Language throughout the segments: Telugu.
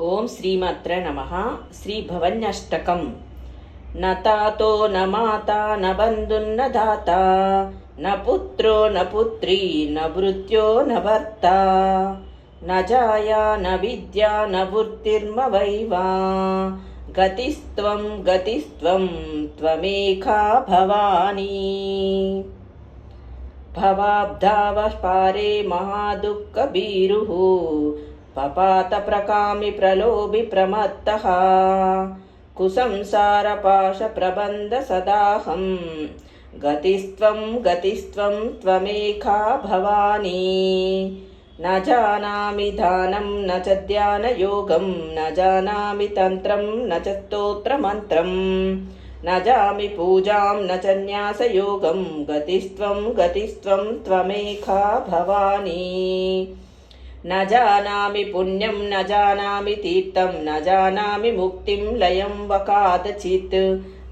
ఓం శ్రీమాత్ర నమ. శ్రీ భవన్యష్టకం. నతాతో న మాత న బంధున్న దాత. న పుత్రో న పుత్రీ న భృత్యో న భర్త. న జాయా న విద్యా న వృత్తిర్మ వైవా. గతిస్త్వం గతిస్త్వం త్వమేకా భవానీ. భవాబ్ధావः పారే మహాదుఃఖభీరుः పపాతప్రకామి ప్రలోభి ప్రమత్తः కుసంసారపాశప్రబంధసదాహం గతిస్త్వం గతిస్త్వం త్వమేకా భవానీ न जानामि दानं न च ध्यानयोगं न जानामि तन्त्रं न च स्तोत्रमन्त्रम् न जामि पूजां न च न्यासयोगं गतिस्त्वं गतिस्त्वं त्वमेका भवानी न जानामि पुण्यं न जानामि तीर्थं न जानामि मुक्तिं लयं वा कादचित्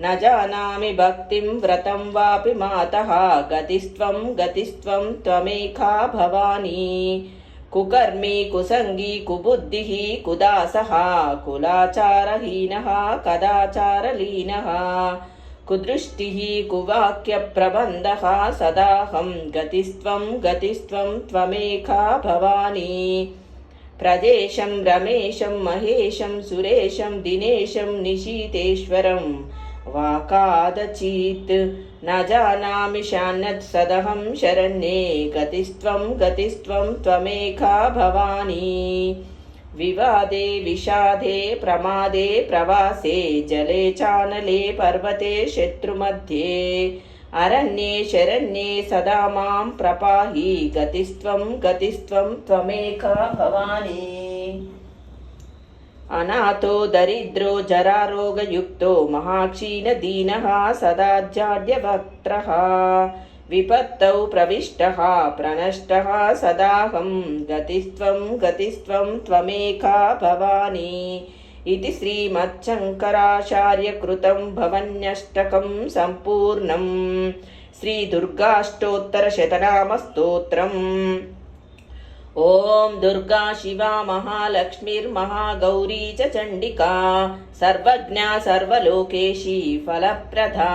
न जानामि भक्तिं व्रतं वापि मातः गतिस्त्वं गतिस्त्वं त्वमेका भवानी कुकर्मी कुसङ्गी कुबुद्धिः कुदासः कुलाचारहीनः कदाचारलीनः कुदृष्टिः कुवाक्यप्रबन्धः सदाहं गतिस्त्वं गतिस्त्वं त्वमेका भवानी। प्रदेशं रमेशं महेशं सुरेशं दिनेशं निशीतेश्वरं। वाकादचीत् न जानामि शान्यत् सदहं शरण्ये। गतिस्त्वं गतिस्त्वं त्वमेका भवानी। विवादे विषादे प्रमादे प्रवासे जले चानले पर्वते शत्रुमध्ये अरण्ये शरण्ये सदा मां प्रपाहि गतिस्त्वं गतिस्त्वं त्वमेका भवानी अनाथो दरिद्रो जरारोगयुक्तो महाक्षीणदीनः सदा जाड्यवक्त्रः विपत्तौ प्रविष्टः प्रनष्टः सदाहं गतिस्त्वं गतिस्त्वं त्वमेका भवानी इति श्रीमच्छङ्कराचार्यकृतं भवन्यष्टकं सम्पूर्णं श्रीदुर्गाष्टोत्तरशतनामस्तोत्रम् ॐ दुर्गा शिवा महालक्ष्मीर्महागौरी च चण्डिका सर्वज्ञा सर्वलोकेशी फलप्रदा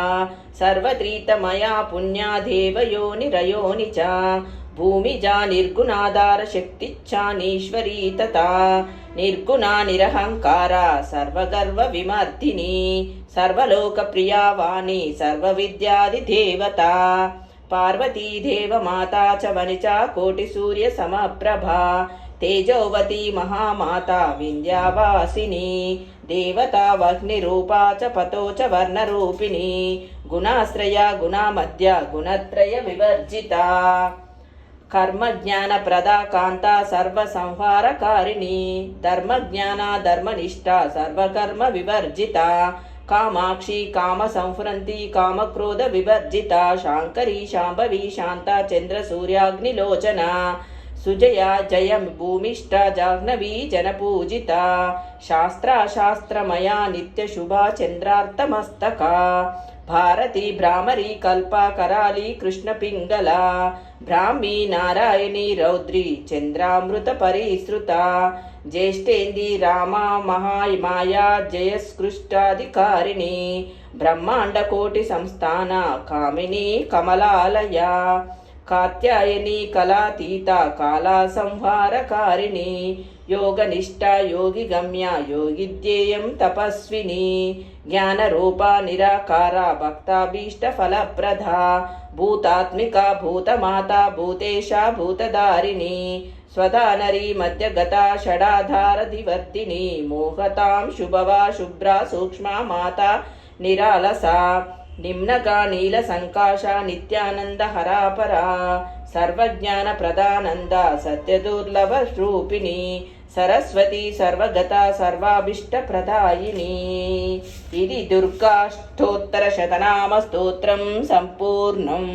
सर्वत्रीतमया पुण्या देवयोनिरयोनि च भूमिजा निर्गुणाधारशक्तिच्छानीश्वरी तथा निर्गुणा निरहङ्कारा सर्वगर्वविमर्दिनी सर्वलोकप्रिया वाणी सर्वविद्यादिदेवता पार्वती देवमाता च वनिचा कोटिसूर्यसमप्रभा तेजोवती महामाता विन्द्यावासिनी देवता वह्निरूपा च पतो च वर्णरूपिणी गुणाश्रया गुणामध्या गुणत्रयविवर्जिता कर्मज्ञानप्रदा कान्ता सर्वसंहारकारिणी धर्मज्ञाना धर्मनिष्ठा सर्वकर्मविवर्जिता కామాక్షి కామ సంఫ్రంతి కామక్రోధ వివర్జిత శాంకరీ శాంభవి శాంత చంద్ర సూర్యాగ్నిలోచన సుజయ జయ భూమిష్ట జాహ్నవీ జనపూజిత శాస్త్రాశాస్త్రమయా నిత్యశుభా చంద్రార్థమస్తక భారతి భ్రామరి కల్ప కరాలి కృష్ణపింగళ బ్రాహ్మీ నారాయణి రౌద్రి చంద్రామృత పరిశ్రుత ज्येष्ठेन्दी रामा महामाया जयस्कृष्टाधिकारिणी ब्रह्माण्डकोटिसंस्थाना कामिनी कमलालया कात्यायनी कलातीता कालासंहारकारिणी योगनिष्ठा योगिगम्या योगिध्येयं तपस्विनी ज्ञानरूपा निराकारा भक्ताभीष्टफलप्रदा भूतात्मिका भूतमाता भूतेशा भूतधारिणी स्वदानरी मध्यगता षडाधारधिवर्धिनी मोहतां शुभवा शुभ्रा सूक्ष्मा माता निरालसा निम्नका नीलसङ्काशा नित्यानन्दहरापरा सर्वज्ञानप्रदानन्दा सत्यदुर्लभरूपिणी सरस्वती सर्वगता सर्वाभीष्टप्रदायिनी इति दुर्गाष्टोत्तरशतनामस्तोत्रं सम्पूर्णम्